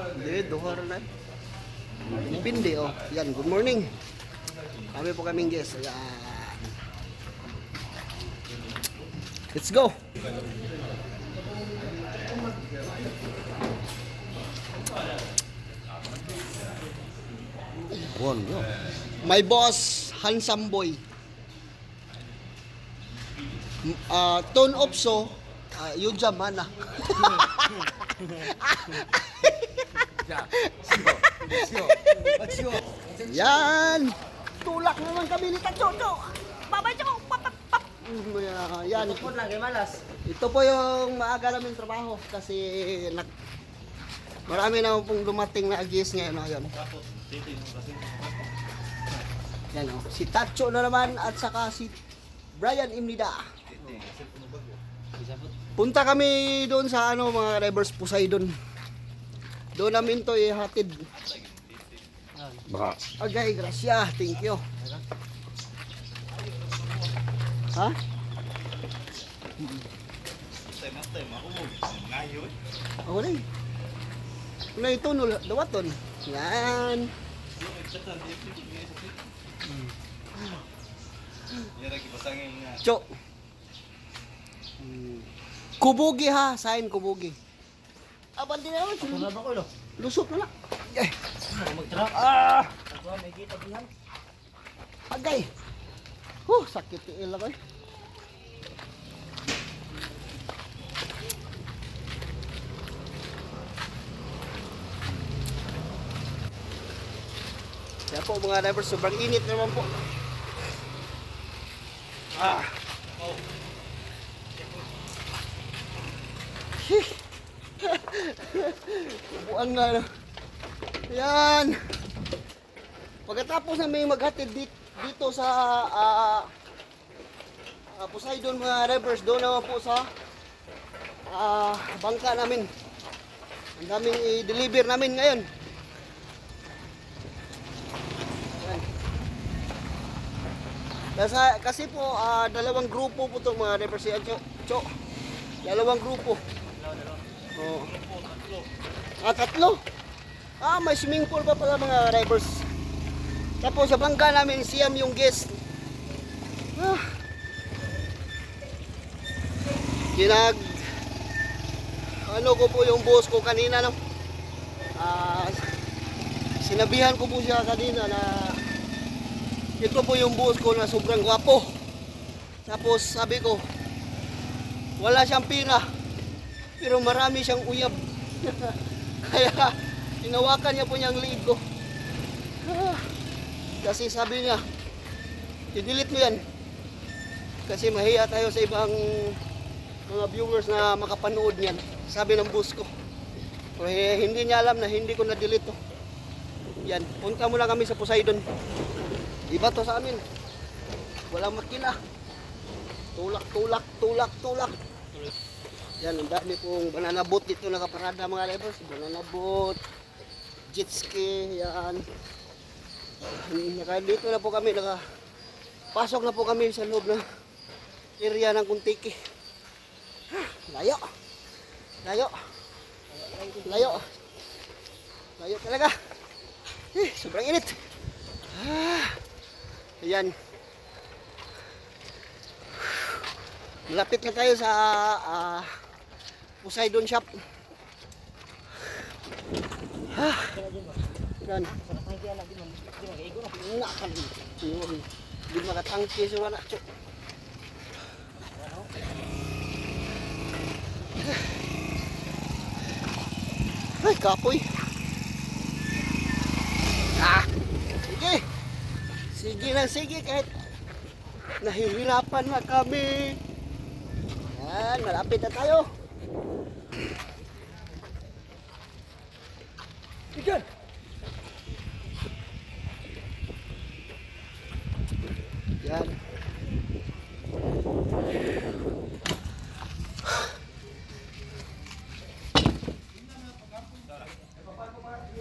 Hindi, duha na. Pindi, oh. Yan, good morning. Kami po kaming guest. Ayan. Let's go. One, go. My boss, handsome boy. M- ah, Ton Opso, uh, Yuja Mana. Yan! Tulak naman kami ni Tachocho! Babay uh, Yan. Pun lagi malas. Ito po yung maaga namin trabaho kasi nag marami na pong dumating na agis ngayon. Oh, yun. Yan oh. Si Tacho na naman at saka si Brian Imnida. Punta kami doon sa ano mga Rivers Poseidon. Doon namin to ihatid. Agay, gracia. Thank you. Ha? Ako na eh. Na ito, dawaton. Yan. Cho. Hmm. Kubugi ha, sign kubugi. Abal din naman. Wala ba ko lo? Lusot na lang. Agay. Magtra. Ah! Ako may kita dihan. Agay. Huh, sakit yung ilang eh. Kaya po mga drivers, sobrang init naman po. Ah. Hih. Buang nga. no. Yan. Pagkatapos namin maghatid dito, dito sa ah, ah, Poseidon mga rivers, doon naman po sa ah, bangka namin. Ang daming i-deliver namin ngayon. Kasi, kasi po, ah, dalawang grupo po itong mga rivers. Yan, Cho, Cho. Dalawang Oo. Ah, tatlo. Ah, may swimming pool pa pala mga drivers. Tapos sa bangka namin, siyam yung guest. Ah. Kinag... Ano ko po yung boss ko kanina, no? Ah, sinabihan ko po siya kanina na ito po yung boss ko na sobrang gwapo. Tapos sabi ko, wala siyang pira, pero marami siyang uyab. Kaya, hinawakan niya po niya ang liig ko. Kasi sabi niya, i-delete mo yan. Kasi mahiya tayo sa ibang mga viewers na makapanood niyan. Sabi ng boss ko. Eh, hindi niya alam na hindi ko na-delete to. Yan, punta muna kami sa Poseidon. Iba to sa amin. Walang makina. Tulak, tulak, tulak, tulak. Yan, ang dami pong banana boat dito nakaparada mga drivers. Banana boat, jet ski, yan. Naka, dito na po kami, naka, pasok na po kami sa loob ng area ng Kuntiki. Layo. Layo. Layo. Layo talaga. Eh, sobrang init. Ah, ayan. Malapit na tayo sa ah, Poseidon Shop. Ah. Ay diyan lagi man. Di. Di makatangki sa wala. Chok. Ay, kapoy. Ah! Sige! Sige na, sige kahit nahihirapan na kami. Yan, malapit na tayo. Ikan! Yan.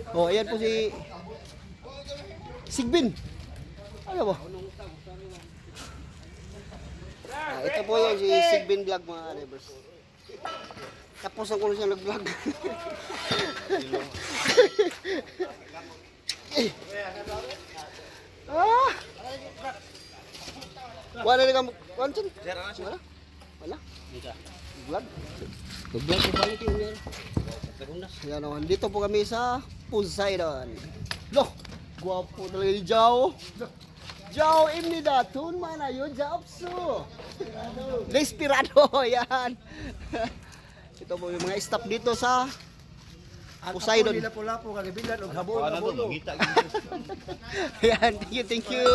Oh, ayan po si Sigbin. Ano ba? Ah, ito po yung si Sigbin Vlog mga neighbors. Tapos ako na siya nag-vlog. ah! Wala na kang... Wala dyan? Wala? Wala? Vlog? Nag-vlog ko balik yung yan. Yan naman. Dito po kami sa Poseidon. Loh! Gwapo talaga ni Jao. Jao imnida. Tun mana yun, Jaopsu. Desperado. Yan. Ito po yung mga staff dito sa Poseidon. Nila pula po kagabilan og habon Ano to. Yan. Thank you, thank you.